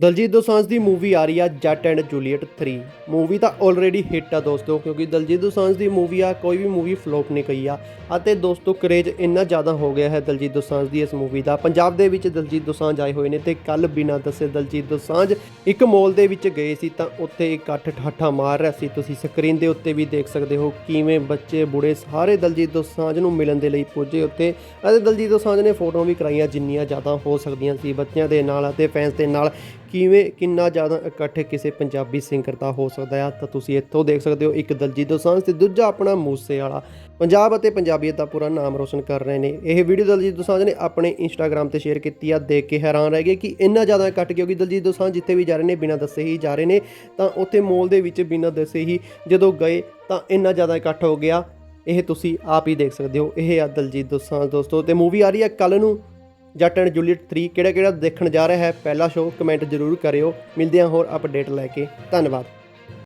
ਦਲਜੀਤ ਦੋਸਾਂਝ ਦੀ movie ਆ ਰਹੀ ਆ ਜੱਟ ਐਂਡ ਜੂਲੀਅਟ 3 ਮੂਵੀ ਤਾਂ ਆਲਰੇਡੀ ਹਿੱਟ ਆ ਦੋਸਤੋ, ਕਿਉਂਕਿ ਦਲਜੀਤ ਦੋਸਾਂਝ ਦੀ ਮੂਵੀ ਆ, ਕੋਈ ਵੀ ਮੂਵੀ ਫਲੋਪ ਨਹੀਂ ਗਈ ਆ। ਅਤੇ ਦੋਸਤੋ ਕਰੇਜ ਇੰਨਾ ਜ਼ਿਆਦਾ ਹੋ ਗਿਆ ਹੈ ਦਲਜੀਤ ਦੋਸਾਂਝ ਦੀ ਇਸ ਮੂਵੀ ਦਾ। ਪੰਜਾਬ ਦੇ ਵਿੱਚ ਦਲਜੀਤ ਦੋਸਾਂਝ ਆਏ ਹੋਏ ਨੇ ਤੇ ਕੱਲ ਬਿਨਾਂ ਦੱਸੇ ਦਲਜੀਤ ਦੋਸਾਂਝ ਇੱਕ ਮੋਲ ਦੇ ਵਿੱਚ ਗਏ ਸੀ ਤਾਂ ਉੱਥੇ ਇਕੱਠ ਠਾਠਾ ਮਾਰ ਰਿਹਾ ਸੀ। ਤੁਸੀਂ ਸਕਰੀਨ ਦੇ ਉੱਤੇ ਵੀ ਦੇਖ ਸਕਦੇ ਹੋ ਕਿਵੇਂ ਬੱਚੇ ਬੁੜੇ ਸਾਰੇ ਦਲਜੀਤ ਦੋਸਾਂਝ ਨੂੰ ਮਿਲਣ ਦੇ ਲਈ ਪੁੱਜੇ ਉੱਥੇ। ਅਤੇ ਦਲਜੀਤ ਦੋਸਾਂਝ ਨੇ ਫੋਟੋਆਂ ਵੀ ਕਰਾਈਆਂ ਜਿੰਨੀਆਂ ਜ਼ਿਆਦਾ ਹੋ ਸਕਦੀਆਂ ਸੀ ਬੱਚਿਆਂ ਦੇ ਨਾਲ ਅਤੇ ਫੈਨਸ ਦੇ ਨਾਲ। ਕਿਵੇਂ ਕਿੰਨਾ ਜ਼ਿਆਦਾ ਇਕੱਠ ਕਿਸੇ ਪੰਜਾਬੀ ਸਿੰਗਰ ਦਾ ਹੋ ਸਕਦਾ ਹੈ ਤਾਂ ਤੁਸੀਂ ਇੱਥੋਂ ਦੇਖ ਸਕਦੇ ਹੋ, ਇੱਕ ਦਲਜੀਤ ਦੋਸਾਂਝ ਤੇ ਦੂਜਾ ਆਪਣਾ ਮੂਸੇ ਵਾਲਾ ਪੰਜਾਬ ਅਤੇ ਪੰਜਾਬੀਅਤ ਦਾ ਪੂਰਾ ਨਾਮ ਰੋਸ਼ਨ ਕਰ ਰਹੇ ਨੇ। ਇਹ ਵੀਡੀਓ ਦਲਜੀਤ ਦੋਸਾਂਝ ਨੇ ਆਪਣੇ ਇੰਸਟਾਗ੍ਰam ਤੇ ਸ਼ੇਅਰ ਕੀਤੀ ਆ, ਦੇਖ ਕੇ ਹੈਰਾਨ ਰਹਿ ਗਏ ਕਿ ਇੰਨਾ ਜ਼ਿਆਦਾ ਇਕੱਠ, ਕਿਉਂਕਿ ਦਲਜੀਤ ਦੋਸਾਂਝ ਜਿੱਥੇ ਵੀ ਜਾ ਰਹੇ ਨੇ, ਬਿਨਾਂ ਦੱਸੇ ਹੀ ਜਾ ਰਹੇ ਨੇ, ਤਾਂ ਉੱਥੇ ਮੋਲ ਦੇ ਵਿੱਚ ਬਿਨਾਂ ਦੱਸੇ ਹੀ ਜਦੋਂ ਗਏ, ਤਾਂ ਇੰਨਾ ਜ਼ਿਆਦਾ ਇਕੱਠ ਹੋ ਗਿਆ। ਇਹ ਤੁਸੀਂ ਆਪ ਹੀ ਦੇਖ ਸਕਦੇ ਹੋ। ਇਹ ਆ ਦਲਜੀਤ ਦੋਸਾਂਝ ਦੋਸਤੋ, ਤੇ ਮੂਵੀ ਆ ਰਹੀ ਹੈ ਕੱਲ ਨੂੰ। ਜੱਟ ਐਂਡ ਜੂਲੀਅਟ 3 ਕਿਹੜਾ ਕਿਹੜਾ ਦੇਖਣ ਜਾ ਰਿਹਾ ਹੈ, ਪਹਿਲਾ ਸ਼ੋਅ ਕਮੈਂਟ ਜ਼ਰੂਰ ਕਰਿਓ। ਮਿਲਦੇ ਹਾਂ ਹੋਰ ਅਪਡੇਟ ਲੈ ਕੇ। ਧੰਨਵਾਦ।